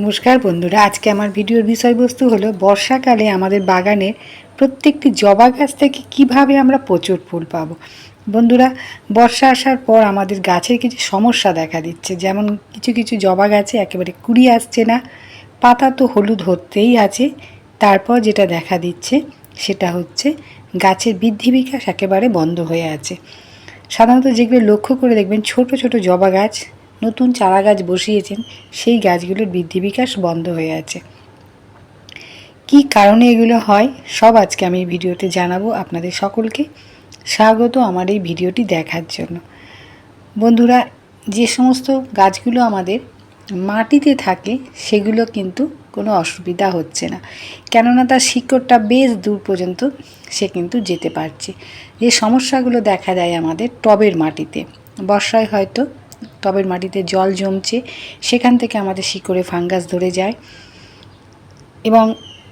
নমস্কার বন্ধুরা, আজকে আমার ভিডিওর বিষয়বস্তু হলো বর্ষাকালে আমাদের বাগানের প্রত্যেকটি জবা গাছ থেকে কীভাবে আমরা প্রচুর ফুল পাবো। বন্ধুরা, বর্ষা আসার পর আমাদের গাছের কিছু সমস্যা দেখা দিচ্ছে। যেমন কিছু কিছু জবা গাছে একেবারে কুড়ি আসছে না, পাতা তো হলুদ হতেই আছে। তারপর যেটা দেখা দিচ্ছে, সেটা হচ্ছে গাছের বৃদ্ধি বিকাশ একেবারে বন্ধ হয়ে আছে। সাধারণত যেগুলো লক্ষ্য করে দেখবেন, ছোট ছোট জবা গাছ নতুন চারা গাছ বসিয়েছেন, সেই গাছগুলোর বৃদ্ধি বিকাশ বন্ধ হয়ে আছে। কি কারণে এগুলো হয়, সব আজকে আমি এই ভিডিওতে জানাব আপনাদের সকলকে। স্বাগত আমার এই ভিডিওটি দেখার জন্য। বন্ধুরা, যে সমস্ত গাছগুলো আমাদের মাটিতে থাকে, সেগুলো কিন্তু কোনো অসুবিধা হচ্ছে না। কেননা তার শিকড়টা বেশ দূর পর্যন্ত সে কিন্তু যেতে পারছে। যে সমস্যাগুলো দেখা দেয় আমাদের টবের মাটিতে, বর্ষায় হয়তো টবের মাটিতে জল জমছে, সেখান থেকে আমাদের শিকড়ে ফাঙ্গাস ধরে যায় এবং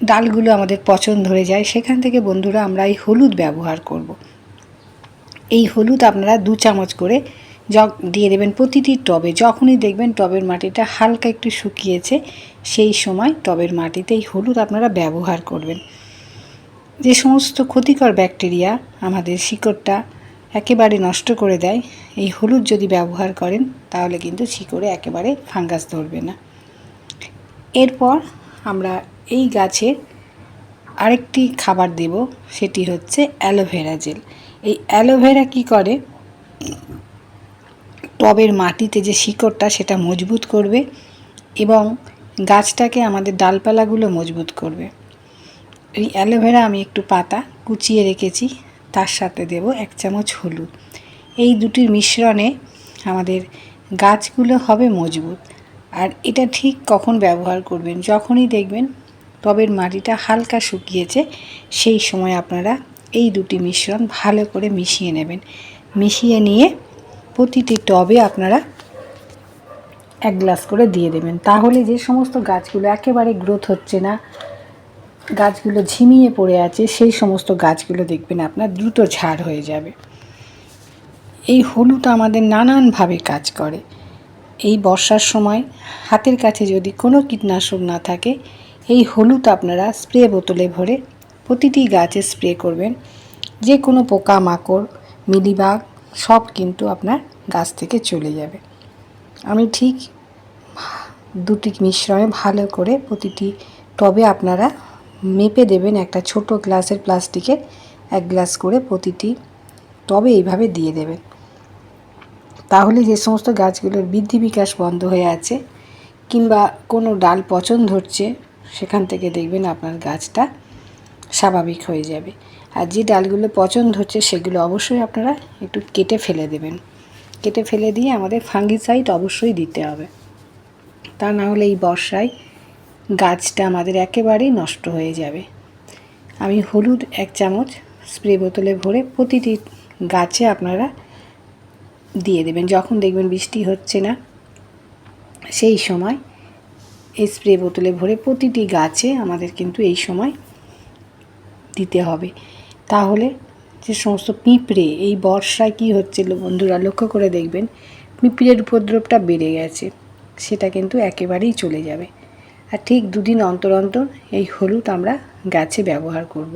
ডালগুলো আমাদের পচন ধরে যায়। সেখান থেকে বন্ধুরা, আমরা এই হলুদ ব্যবহার করব। এই হলুদ আপনারা দু চামচ করে জগ দিয়ে দেবেন প্রতিটি টবে। যখনই দেখবেন টবের মাটিটা হালকা একটু শুকিয়েছে, সেই সময় টবের মাটিতে এই হলুদ আপনারা ব্যবহার করবেন। যে সমস্ত ক্ষতিকর ব্যাকটেরিয়া আমাদের শিকড়টা একেবারে নষ্ট করে দেয়। এই হলুদ যদি ব্যবহার করেন, তাহলে কিন্তু শিকড়ে একেবারে ফাঙ্গাস ধরবে না। এরপর আমরা এই গাছের আরেকটি খাবার দেব, সেটি হচ্ছে অ্যালোভেরা জেল। এই অ্যালোভেরা কি করে? টবের মাটিতে যে শিকড়টা, সেটা মজবুত করবে এবং গাছটাকে আমাদের ডালপালাগুলো মজবুত করবে। এই অ্যালোভেরা আমি একটু পাতা কুচিয়ে রেখেছি। তার সাথে দেব এক চামচ হলুদ। এই দুটির মিশ্রণে আমাদের গাছগুলো হবে মজবুত। আর এটা ঠিক কখন ব্যবহার করবেন, যখনই দেখবেন টবের মাটিটা হালকা শুকিয়েছে, সেই সময় আপনারা এই দুটি মিশ্রণ ভালো করে মিশিয়ে নেবেন। মিশিয়ে নিয়ে প্রতিটি টবে আপনারা এক গ্লাস করে দিয়ে দেবেন। তাহলে যে সমস্ত গাছগুলো একেবারে গ্রোথ হচ্ছে না গাছগুলো ঝিমিয়ে পড়ে আছে, সেই সমস্ত গাছগুলো দেখবেন আপনার দ্রুত ঝাড় হয়ে যাবে। এই হলুদ আমাদের নানানভাবে কাজ করে। এই বর্ষার সময় হাতের কাছে যদি কোনো কীটনাশক না থাকে, এই হলুদ আপনারা স্প্রে বোতলে ভরে প্রতিটি গাছে স্প্রে করবেন। যে কোনো পোকা মাকড় মিলিবাগ, সব কিন্তু আপনার গাছ থেকে চলে যাবে। আমি ঠিক দুটি মিশ্রণে ভালো করে প্রতিটি টবে আপনারা মেপে দেবেন একটা ছোট গ্লাসের প্লাস্টিকের এক গ্লাস করে প্রতিটি টবে এইভাবে দিয়ে দেবেন। তাহলে যে সমস্ত গাছগুলোর বৃদ্ধি বিকাশ বন্ধ হয়ে আছে কিংবা কোনো ডাল পচন ধরছে, সেখান থেকে দেখবেন আপনার গাছটা স্বাভাবিক হয়ে যাবে। আর যে ডালগুলো পচন ধরছে, সেগুলো অবশ্যই আপনারা একটু কেটে ফেলে দেবেন। কেটে ফেলে দিয়ে আমাদের ফাঙ্গিসাইড অবশ্যই দিতে হবে। তা না হলে এই বর্ষায় গাছটা আমাদের একেবারেই নষ্ট হয়ে যাবে। আমি হলুদ এক চামচ স্প্রে বোতলে ভরে প্রতিটি গাছে আপনারা দিয়ে দেবেন। যখন দেখবেন বৃষ্টি হচ্ছে না, সেই সময় এই স্প্রে বোতলে ভরে প্রতিটি গাছে আমাদের কিন্তু এই সময় দিতে হবে। তাহলে যে সমস্ত পিঁপড়ে, এই বর্ষায় কী হচ্ছিল বন্ধুরা, লক্ষ্য করে দেখবেন, পিঁপড়ের উপদ্রবটা বেড়ে গেছে, সেটা কিন্তু একেবারেই চলে যাবে। আর ঠিক দুদিন অন্তর অন্তর এই হলুদ আমরা গাছে ব্যবহার করব।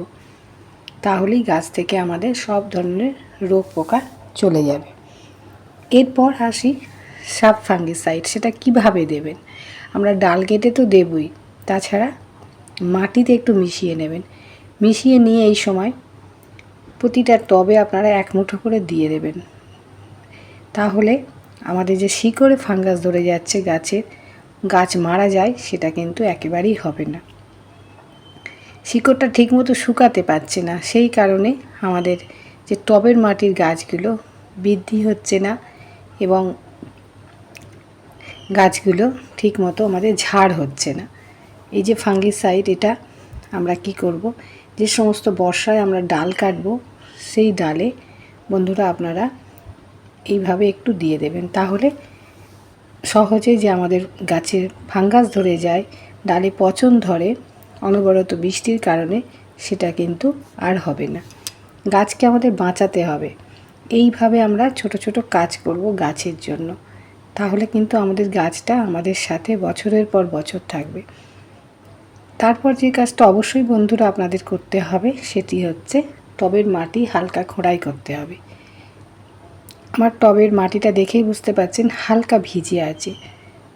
তাহলেই গাছ থেকে আমাদের সব ধরনের রোগ পোকা চলে যাবে। এরপর আসি সাব ফাঙ্গিসাইড, সেটা কীভাবে দেবেন? আমরা ডাল কেটে তো দেবই, তাছাড়া মাটিতে একটু মিশিয়ে নেবেন। মিশিয়ে নিয়ে এই সময় প্রতিটা টবে আপনারা এক মুঠো করে দিয়ে দেবেন। তাহলে আমাদের যে শিকড়ে ফাঙ্গাস ধরে যাচ্ছে গাছের গাছ মারা যায়, সেটা কিন্তু একেবারেই হবে না। শিকড়টা ঠিকমতো শুকাতে পারছে না। সেই কারণে আমাদের যে টবের মাটির গাছগুলো বৃদ্ধি হচ্ছে না এবং গাছগুলো ঠিকমতো আমাদের ঝাড় হচ্ছে না। এই যে ফাঙ্গিসাইড, এটা আমরা কি করব? যে সমস্ত বর্ষায় আমরা ডাল কাটবো, সেই ডালে বন্ধুরা আপনারা এইভাবে একটু দিয়ে দেবেন। তাহলে সহজে যে আমাদের গাছের ফাঙ্গাস ধরে যায়, ডালে পচন ধরে, অনবরত বৃষ্টির কারণে সেটা কিন্তু আর হবে না। গাছকে আমাদের বাঁচাতে হবে। এইভাবে আমরা ছোট ছোট কাজ করব গাছের জন্য। তাহলে কিন্তু আমাদের গাছটা আমাদের সাথে বছরের পর বছর থাকবে। তারপর যে কাজটা অবশ্যই বন্ধুরা আপনাদের করতে হবে, সেটি হচ্ছে টবের মাটি হালকা খোঁড়াই করতে হবে। আমার টবের মাটিটা দেখেই বুঝতে পারছেন হালকা ভিজে আছে।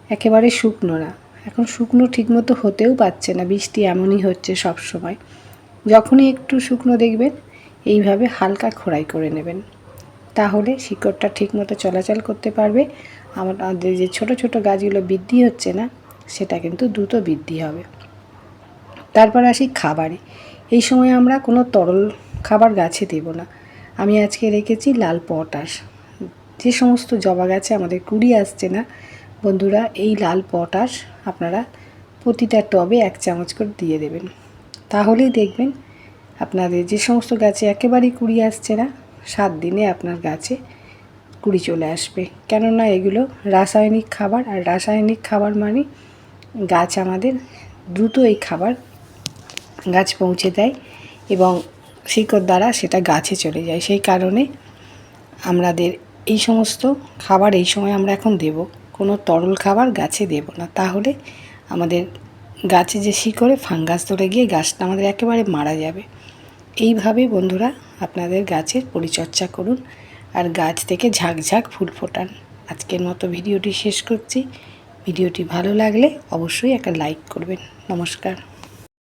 একেবারে শুকনো না। এখন শুকনো ঠিকমতো হতেও পারছে না, বৃষ্টি এমনই হচ্ছে সব সময় যখনই একটু শুকনো দেখবেন, এইভাবে হালকা খোড়াই করে নেবেন। তাহলে শিকড়টা ঠিকমতো চলাচল করতে পারবে। আমাদের যে ছোট ছোট গাছগুলো বৃদ্ধি হচ্ছে না, সেটা কিন্তু দ্রুত বৃদ্ধি হবে। তারপর আসি খাবারে। এই সময় আমরা কোনো তরল খাবার গাছে দেব না। আমি আজকে রেখেছি লাল পটাশ। যে সমস্ত জবা গাছে আমাদের কুড়ি আসছে না, বন্ধুরা, এই লাল পটাশ আপনারা প্রতিটা টবে এক চামচ করে দিয়ে দেবেন। তাহলেই দেখবেন আপনাদের যে সমস্ত গাছে একেবারেই কুড়ি আসছে না, সাত দিনে আপনার গাছে কুড়ি চলে আসবে। কেননা এগুলো রাসায়নিক খাবার, আর রাসায়নিক খাবার মানে গাছ আমাদের দ্রুত এই খাবার গাছ পৌঁছে দেয় এবং শিকড় দ্বারা সেটা গাছে চলে যায়। সেই কারণে আমাদের এই সমস্ত খাবার এই সময় আমরা এখন দেব। কোনো তরল খাবার গাছে দেব না। তাহলে আমাদের গাছে যে শিকড়ে ফাঙ্গাস ধরে গিয়ে গাছটা আমাদের একেবারে মারা যাবে। এইভাবে বন্ধুরা আপনাদের গাছের পরিচর্যা করুন আর গাছ থেকে ঝাঁকঝাঁক ফুল ফোটান। আজকের মতো ভিডিওটি শেষ করছি। ভিডিওটি ভালো লাগলে অবশ্যই একটা লাইক করবেন। নমস্কার।